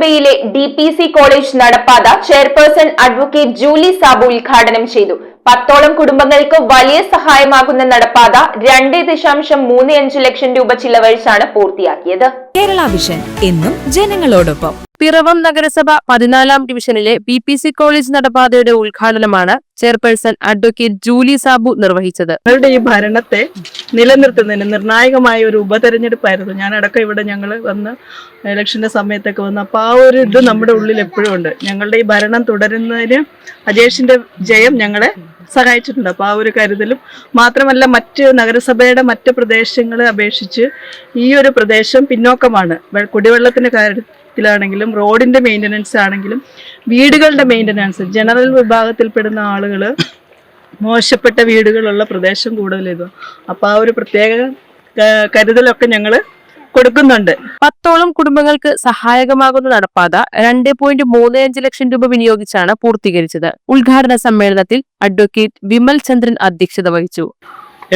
നഗരസഭയിലെ D P C college നടപ്പാത chairperson advocate Julie Sabu ഉദ്ഘാടനം ചെയ്തു. പത്തോളം കുടുംബങ്ങൾക്ക് വലിയ സഹായമാകുന്ന നടപ്പാത രണ്ട് ദശാംശം മൂന്ന് അഞ്ച് ലക്ഷം രൂപ ചിലവഴിച്ചാണ് പൂർത്തിയാക്കിയത്. കേരള വിഷൻ എന്നും ജനങ്ങളോടൊപ്പം. പിറവം നഗരസഭ പതിനാലാം ഡിവിഷനിലെ ബി പി സി കോളേജ് നടപ്പാതയുടെ ഉദ്ഘാടനമാണ് ചെയർപേഴ്സൺ അഡ്വക്കേറ്റ് ജൂലി സാബു നിർവഹിച്ചത്. ഞങ്ങളുടെ ഈ ഭരണത്തെ നിലനിർത്തുന്നതിന് നിർണായകമായ ഒരു ഉപതെരഞ്ഞെടുപ്പായിരുന്നു. ഞാനടക്കം ഇവിടെ ഞങ്ങൾ വന്ന് ഇലക്ഷന്റെ സമയത്തൊക്കെ വന്ന് അപ്പോൾ ആ ഒരു ഇത് നമ്മുടെ ഉള്ളിൽ എപ്പോഴും ഉണ്ട്. ഞങ്ങളുടെ ഈ ഭരണം തുടരുന്നതിന് അജേഷിന്റെ ജയം ഞങ്ങളെ സഹായിച്ചിട്ടുണ്ട്. അപ്പോൾ ആ ഒരു കരുതലും മാത്രമല്ല മറ്റ് നഗരസഭയുടെ മറ്റ് പ്രദേശങ്ങളെ അപേക്ഷിച്ച് ഈ ഒരു പ്രദേശം പിന്നോക്കമാണ്. കുടിവെള്ളത്തിന്റെ കുടിവെള്ളത്തിന്റെ കാര്യത്തിലാണെങ്കിലും റോഡിന്റെ മെയിന്റനൻസ് ആണെങ്കിലും വീടുകളുടെ മെയിന്റനൻസ് ജനറൽ വിഭാഗത്തിൽപ്പെടുന്ന ആളുകൾ മോശപ്പെട്ട വീടുകളുള്ള പ്രദേശം കൂടുതൽ ഇത് അപ്പോൾ ആ ഒരു പ്രത്യേക കരുതലൊക്കെ ഞങ്ങൾ കൊടുക്കുന്നുണ്ട്. പത്തോളം കുടുംബങ്ങൾക്ക് സഹായകമാകുന്ന നടപ്പാത രണ്ട് പോയിന്റ് മൂന്ന് അഞ്ച് ലക്ഷം രൂപ വിനിയോഗിച്ചാണ് പൂർത്തീകരിച്ചത്. ഉദ്ഘാടന സമ്മേളനത്തിൽ അഡ്വക്കേറ്റ് വിമൽ ചന്ദ്രൻ അധ്യക്ഷത വഹിച്ചു.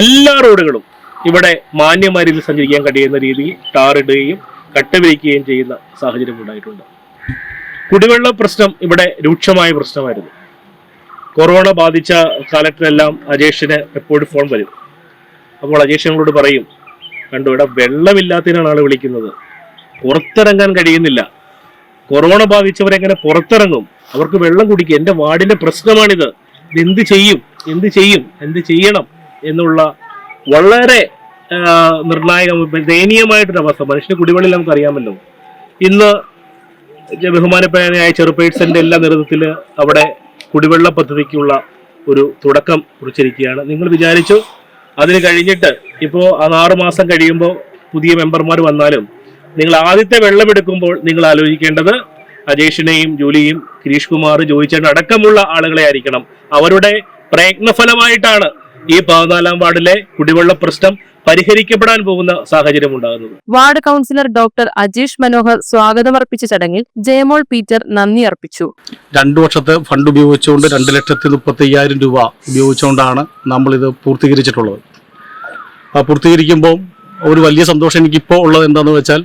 എല്ലാ റോഡുകളും ഇവിടെ മാന്യമാരിൽ രീതിയിൽ സഞ്ചരിക്കാൻ കഴിയുന്ന രീതിയിൽ ടാറിടുകയും കട്ടവിരിക്കുകയും ചെയ്യുന്ന സാഹചര്യം ഉണ്ടായിട്ടുണ്ട്. കുടിവെള്ള പ്രശ്നം ഇവിടെ രൂക്ഷമായ പ്രശ്നമായിരുന്നു. കൊറോണ ബാധിച്ച കാലത്തിലെല്ലാം അജേഷിന് എപ്പോഴും ഫോൺ വരും. അപ്പോൾ അജേഷ് പറയും കണ്ടു ഇവിടെ വെള്ളമില്ലാത്തതിനാണ് ആൾ വിളിക്കുന്നത്. പുറത്തിറങ്ങാൻ കഴിയുന്നില്ല. കൊറോണ ബാധിച്ചവരെങ്ങനെ പുറത്തിറങ്ങും? അവർക്ക് വെള്ളം കുടിക്കുക. എന്റെ വാർഡിന്റെ പ്രശ്നമാണിത്. എന്ത് ചെയ്യും? എന്ത് ചെയ്യും? എന്ത് ചെയ്യണം? എന്നുള്ള വളരെ നിർണായകം ദയനീയമായിട്ടൊരു അവസ്ഥ. മനുഷ്യന് കുടിവെള്ളം നമുക്ക് അറിയാമല്ലോ. ഇന്ന് ബഹുമാനപ്രയായ ചെറുപ്പേഴ്സന്റെ എല്ലാ നേതൃത്വത്തിൽ അവിടെ കുടിവെള്ള പദ്ധതിക്കുള്ള ഒരു തുടക്കം കുറിച്ചിരിക്കുകയാണ്. നിങ്ങൾ വിചാരിച്ചു അതിന് കഴിഞ്ഞിട്ട് ഇപ്പോൾ ആറ് മാസം കഴിയുമ്പോൾ പുതിയ മെമ്പർമാർ വന്നാലും നിങ്ങൾ ആദ്യത്തെ വെള്ളമെടുക്കുമ്പോൾ നിങ്ങൾ ആലോചിക്കേണ്ടത് അജേഷിനെയും ജൂലിയും ഗിരീഷ് കുമാർ ജോയിച്ചേട്ടൻ അടക്കമുള്ള ആളുകളെ ആയിരിക്കണം. അവരുടെ പ്രയത്നഫലമായിട്ടാണ് ഈ പതിനാലാം വാർഡിലെ കുടിവെള്ള പ്രശ്നം പരിഹരിക്കപ്പെടാൻ പോകുന്ന സാഹചര്യം ഉണ്ടാകുന്നത്. Ward councillor doctor Ajeesh Manohar സ്വാഗതമർപ്പിച്ച ചടങ്ങിൽ ജയമോൾ പീറ്റർ നന്ദി അർപ്പിച്ചു. രണ്ടു വർഷത്തെ ഫണ്ട് ഉപയോഗിച്ചുകൊണ്ട് രണ്ട് ലക്ഷത്തി മുപ്പത്തി അയ്യായിരം രൂപ ഉപയോഗിച്ചുകൊണ്ടാണ് നമ്മൾ ഇത് പൂർത്തീകരിച്ചിട്ടുള്ളത്. ആ പൂർത്തീകരിക്കുമ്പോൾ ഒരു വലിയ സന്തോഷം എനിക്കിപ്പോൾ ഉള്ളത് എന്താണെന്ന് വെച്ചാൽ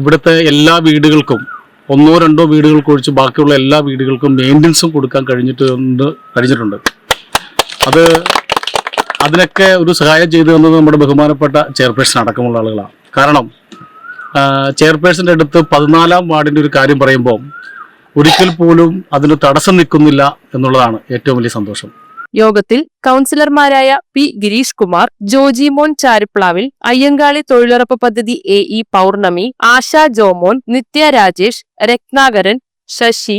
ഇവിടുത്തെ എല്ലാ വീടുകൾക്കും ഒന്നോ രണ്ടോ വീടുകൾക്ക് ഒഴിച്ച് ബാക്കിയുള്ള എല്ലാ വീടുകൾക്കും മെയിന്റനൻസും കൊടുക്കാൻ കഴിഞ്ഞിട്ടുണ്ട് കഴിഞ്ഞിട്ടുണ്ട്. അത് അതിനൊക്കെ ഒരു സഹായം ചെയ്തു തന്നത് നമ്മുടെ ബഹുമാനപ്പെട്ട ചെയർപേഴ്സൺ അടക്കമുള്ള ആളുകളാണ്. കാരണം ചെയർപേഴ്സന്റെ അടുത്ത് പതിനാലാം വാർഡിന്റെ ഒരു കാര്യം പറയുമ്പോൾ ഒരിക്കൽ പോലും അതിന് തടസ്സം നിൽക്കുന്നില്ല എന്നുള്ളതാണ് ഏറ്റവും വലിയ സന്തോഷം. യോഗത്തിൽ കൗൺസിലർമാരായ പി ഗിരീഷ് കുമാർ ജോജിമോൻ ചാരിപ്ലാവിൽ അയ്യങ്കാളി തൊഴിലുറപ്പ് പദ്ധതി എ ഇ പൗർണമി ആശ ജോമോൻ നിത്യ രാജേഷ് രത്നാകരൻ ശശി